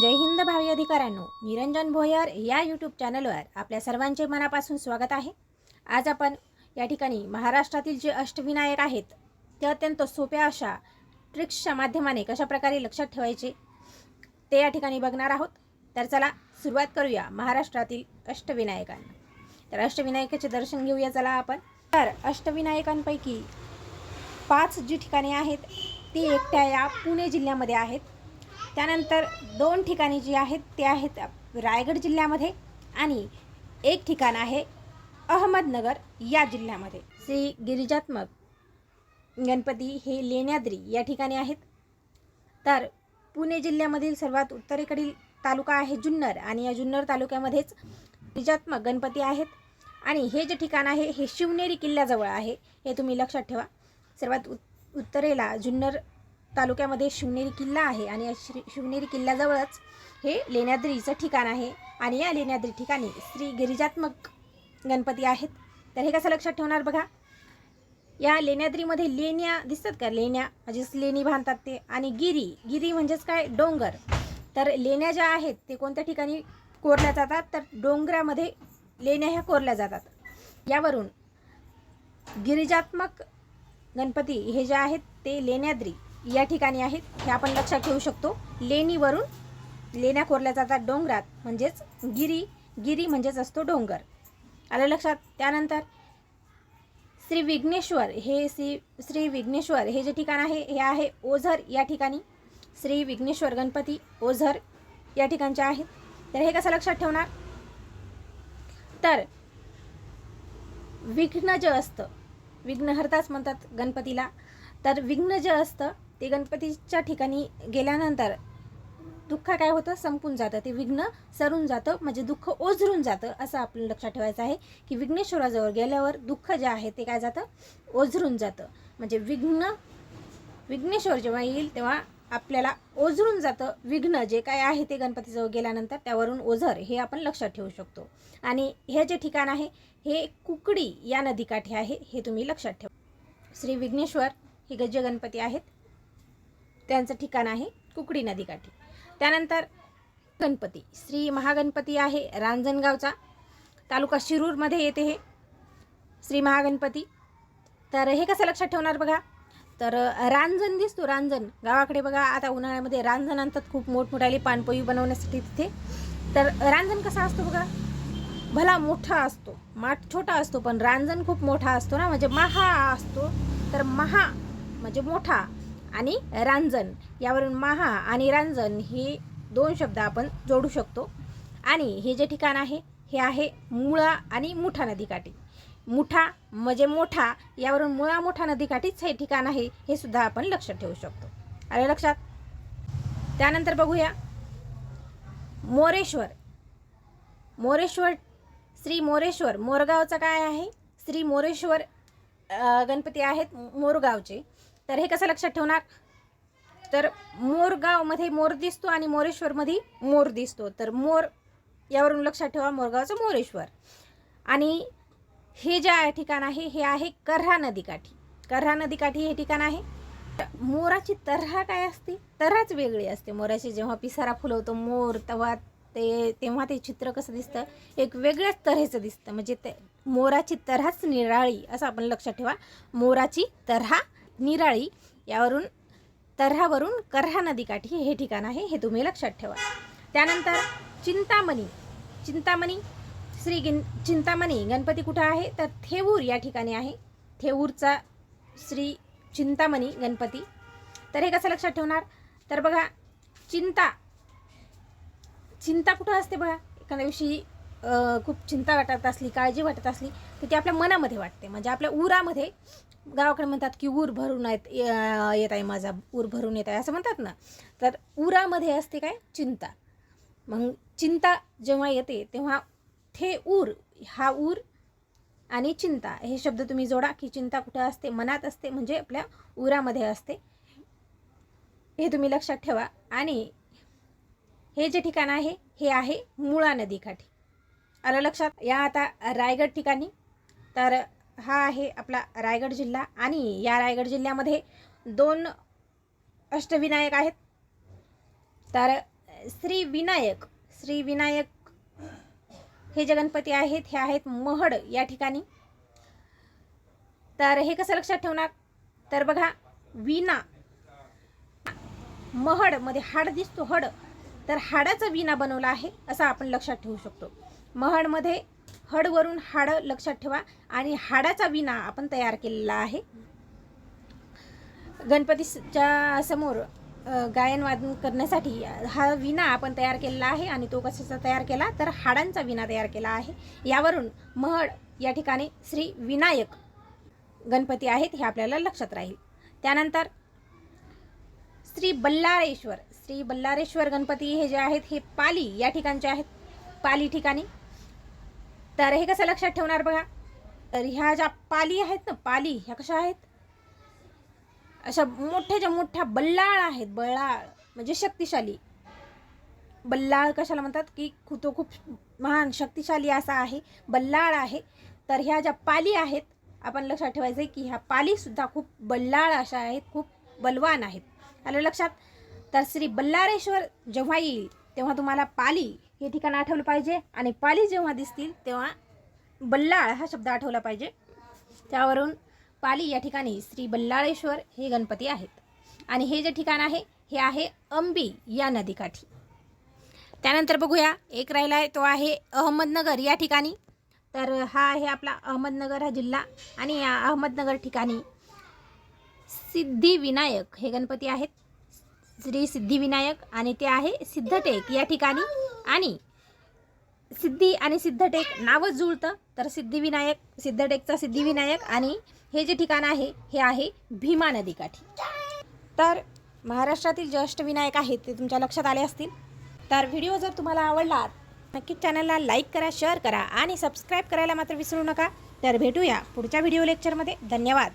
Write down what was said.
जय हिंद भावी अधिकाऱ्यांनो. निरंजन भोयर या यूट्यूब चॅनलवर आपल्या सर्वांचे मनापासून स्वागत आहे. आज आपण या ठिकाणी महाराष्ट्रातील जे अष्टविनायक आहेत ते अत्यंत सोप्या अशा ट्रिक्सच्या माध्यमाने कशाप्रकारे लक्षात ठेवायचे ते या ठिकाणी बघणार आहोत. तर चला सुरुवात करूया महाराष्ट्रातील अष्टविनायकांना. तर अष्टविनायकाचे दर्शन घेऊया चला आपण. तर अष्टविनायकांपैकी पाच जी ठिकाणे आहेत ती एकट्या या पुणे जिल्ह्यामध्ये आहेत. त्यानंतर दोन ठिकाणी जी आहेत ते आहेत रायगड जिल्ह्यामध्ये आणि एक ठिकाण आहे अहमदनगर या जिल्ह्यामध्ये. श्री गिरिजात्मक गणपती हे लेण्याद्री या ठिकाणी आहेत. तर पुणे जिल्ह्यामधील सर्वात उत्तरेकडील तालुका आहे जुन्नर आणि या जुन्नर तालुक्यामध्येच गिरिजात्मक गणपती आहेत. आणि हे जे ठिकाण आहे हे शिवनेरी किल्ल्याजवळ आहे हे तुम्ही लक्षात ठेवा. सर्वात उत् उत्तरेला जुन्नर तालुक्यामध्ये शिवनेरी किल्ला आहे आणि या श्री शिवनेरी किल्ल्याजवळच हे लेण्याद्रीचं ठिकाण आहे. आणि या लेण्याद्री ठिकाणी श्री गिरिजात्मक गणपती आहेत. तर हे कसं लक्षात ठेवणार बघा? या लेण्याद्रीमध्ये लेण्या दिसतात का? लेण्या म्हणजेच लेणी बांधतात ते. आणि गिरी गिरी म्हणजेच काय? डोंगर. तर लेण्या ज्या आहेत ते कोणत्या ठिकाणी कोरल्या जातात? तर डोंगरामध्ये लेण्या ह्या कोरल्या जातात. यावरून गिरिजात्मक गणपती हे जे आहेत ते लेण्याद्री. या ठिकाणी आहेत. हे आपण लक्षात ठेवू शकतो. लेणीवरून लेण्या कोरल्या जातात डोंगरात. म्हणजेच गिरी गिरी म्हणजेच असतो डोंगर. आलं लक्षात? त्यानंतर श्री विघ्नेश्वर. हे श्री श्री विघ्नेश्वर. हे जे ठिकाण आहे हे आहे ओझर या ठिकाणी. श्री विघ्नेश्वर गणपती ओझर या ठिकाणचे आहेत. तर हे कसं लक्षात ठेवणार? तर विघ्न जे असतं विघ्नहर्ताच म्हणतात गणपतीला. तर विघ्न जे असतं ते गणपतीच्या ठिकाणी गेल्यानंतर दुःख काय होतं? संपून जातं. ते विघ्न सरून जातं. म्हणजे दुःख ओझरून जातं असं आपल्याला लक्षात ठेवायचं आहे. की विघ्नेश्वराजवळ गेल्यावर दुःख जे आहे ते काय जातं? ओझरून जातं. म्हणजे विघ्न विघ्नेश्वर जेव्हा येईल तेव्हा आपल्याला ओझरून जातं विघ्न जे काय आहे ते गणपतीजवळ गेल्यानंतर त्यावरून ओझर हे आपण लक्षात ठेवू शकतो. आणि हे जे ठिकाण आहे हे कुकडी या नदीकाठी आहे हे तुम्ही लक्षात ठेवा. श्री विघ्नेश्वर हे गज्ज गणपती आहेत. त्यांचं ठिकाण आहे कुकडी नदीकाठी. त्यानंतर गणपती. श्री महागणपती आहे रांजणगावचा. तालुका शिरूरमध्ये येते हे. श्री महागणपती. तर हे कसं लक्षात ठेवणार बघा? तर रांजण दिसतो रांजण. गावाकडे बघा आता उन्हाळ्यामध्ये रांजण आणतात खूप मोठमोठाली पानपोई बनवण्यासाठी तिथे. तर रांजण कसा असतो बघा? भला मोठा असतो माठ छोटा असतो पण रांजण खूप मोठा असतो ना म्हणजे महा असतो. तर महा म्हणजे मोठा. आणि रांजण. यावरून महा आणि रांजण हे दोन शब्द आपण जोडू शकतो. आणि हे जे ठिकाण आहे हे आहे मुळा आणि मुठा नदीकाठी. मुठा म्हणजे मोठा यावरून मुळा मोठा नदीकाठीच हे ठिकाण आहे हे सुद्धा आपण लक्षात ठेवू शकतो. आलं लक्षात? त्यानंतर बघूया. मोरेश्वर. मोरेश्वर श्री मोरेश्वर मोरगावचं काय आहे? श्री मोरेश्वर गणपती आहेत मोरगावचे. तर हे कसं लक्षात ठेवणार? तर मोरगावमध्ये मोर दिसतो आणि मोरेश्वरमध्ये मोर दिसतो. तर मोर यावरून लक्षात ठेवा मोरगावचं मोरेश्वर. आणि हे जे ठिकाण आहे हे आहे कर्हा नदीकाठी. कर्हा नदीकाठी हे ठिकाण आहे. मोराची तऱ्हा काय असते? तऱ्हाच वेगळी असते. मोराची जेव्हा पिसारा फुलवतो मोर तेव्हा ते तेव्हा ते चित्र कसं दिसतं? एक वेगळ्याच तऱ्हेचं दिसतं. म्हणजे ते मोराची तऱ्हाच निराळी असं आपण लक्षात ठेवा. मोराची तऱ्हा निराळी यावरून तऱ्हावरून कर्हा नदीकाठी हे ठिकाण आहे हे तुम्ही लक्षात ठेवा. त्यानंतर चिंतामणी चिंतामणी श्री गिन चिंतामणी गणपती कुठं आहे? तर थेऊर या ठिकाणी आहे. थेऊरचा श्री चिंतामणी गणपती. तर हे कसं लक्षात ठेवणार? तर बघा चिंता चिंता कुठं असते बघा? एखाद्या दिवशी खूप चिंता वाटत असली काळजी वाटत असली तर ती आपल्या मनामध्ये वाटते. म्हणजे आपल्या उरामध्ये गावाकडे म्हणतात की ऊर भरून येत येत आहे माझा ऊर भरून येत आहे असं म्हणतात ना. तर उरामध्ये असते काय? चिंता. मग चिंता जेव्हा येते तेव्हा थे ऊर हा ऊर आणि चिंता हे शब्द तुम्ही जोडा की चिंता कुठं असते? मनात असते म्हणजे आपल्या उरामध्ये असते. हे तुम्ही लक्षात ठेवा. आणि हे जे ठिकाण आहे हे आहे मुळा नदीकाठी. आलं लक्षात? या आता रायगड ठिकाणी. तर हा आहे आपला रायगड जिल्हा आणि या रायगड जिल्ह्यामध्ये दोन अष्टविनायक आहेत. तर श्री विनायक श्री विनायक हे जे गणपती आहेत हे आहेत महड या ठिकाणी. तर हे कसं लक्षात ठेवणार? तर बघा विना महडमध्ये हाड दिसतो हड. तर हाडाचं विना बनवला आहे असं आपण लक्षात ठेवू शकतो. महडमध्ये हडवरून हाड लक्षात ठेवा आणि हाडाचा विना आपण तयार केलेला आहे. गणपतीच्या समोर गायनवादन गायन वादन करण्यासाठी हा विना आपण तयार केलेला आहे आणि तो कशाचा तयार केला? तर हाडांचा विना तयार केला आहे. यावरून महड या ठिकाणी श्री विनायक गणपती आहेत हे आपल्याला लक्षात राहील. त्यानंतर श्री बल्लारेश्वर श्री बल्लारेश्वर गणपती हे जे आहेत हे पाली या ठिकाणचे आहेत. पाली ठिकाणी तर हे कसं लक्षात ठेवणार बघा. तर ह्या ज्या पाली आहेत ना पाली ह्या कशा आहेत? अशा मोठ्याच्या मोठ्या बल्लाळ आहेत बल्लाळ म्हणजे शक्तिशाली. बल्लाळ कशाला म्हणतात? की तो खूप महान शक्तिशाली असा आहे बल्लाळ आहे. तर ह्या ज्या पाली आहेत आपण लक्षात ठेवायचं आहे की ह्या पालीसुद्धा खूप बल्लाळ अशा आहेत खूप बलवान आहेत. आलं लक्षात? तर श्री बल्लारेश्वर जेव्हा येईल तेव्हा तुम्हाला पाली हे ठिकाण आठवलं पाहिजे. आणि पाली जेव्हा दिसतील तेव्हा बल्लाळ हा शब्द आठवला पाहिजे. त्यावरून पाली या ठिकाणी श्री बल्लाळेश्वर हे गणपती आहेत. आणि हे जे ठिकाण आहे हे आहे अंबी या नदीकाठी. त्यानंतर बघूया एक राहिला आहे तो आहे अहमदनगर या ठिकाणी. तर हा आहे आपला अहमदनगर हा जिल्हा. आणि या अहमदनगर ठिकाणी सिद्धिविनायक हे गणपती आहेत. श्री सिद्धिविनायक आणि ते आहे सिद्धटेक या ठिकाणी. आणि सिद्धी आणि सिद्धटेक नावच जुळतं तर सिद्धिविनायक सिद्धटेकचा सिद्धिविनायक आणि हे जे ठिकाण आहे हे आहे भीमा नदीकाठी. तर महाराष्ट्रातील ज्येष्ठ विनायक आहेत ते तुमच्या लक्षात आले असतील. तर व्हिडिओ जर तुम्हाला आवडला नक्कीच चॅनलला लाईक करा शेअर करा आणि सबस्क्राईब करायला मात्र विसरू नका. तर भेटूया पुढच्या व्हिडिओ लेक्चरमध्ये. धन्यवाद.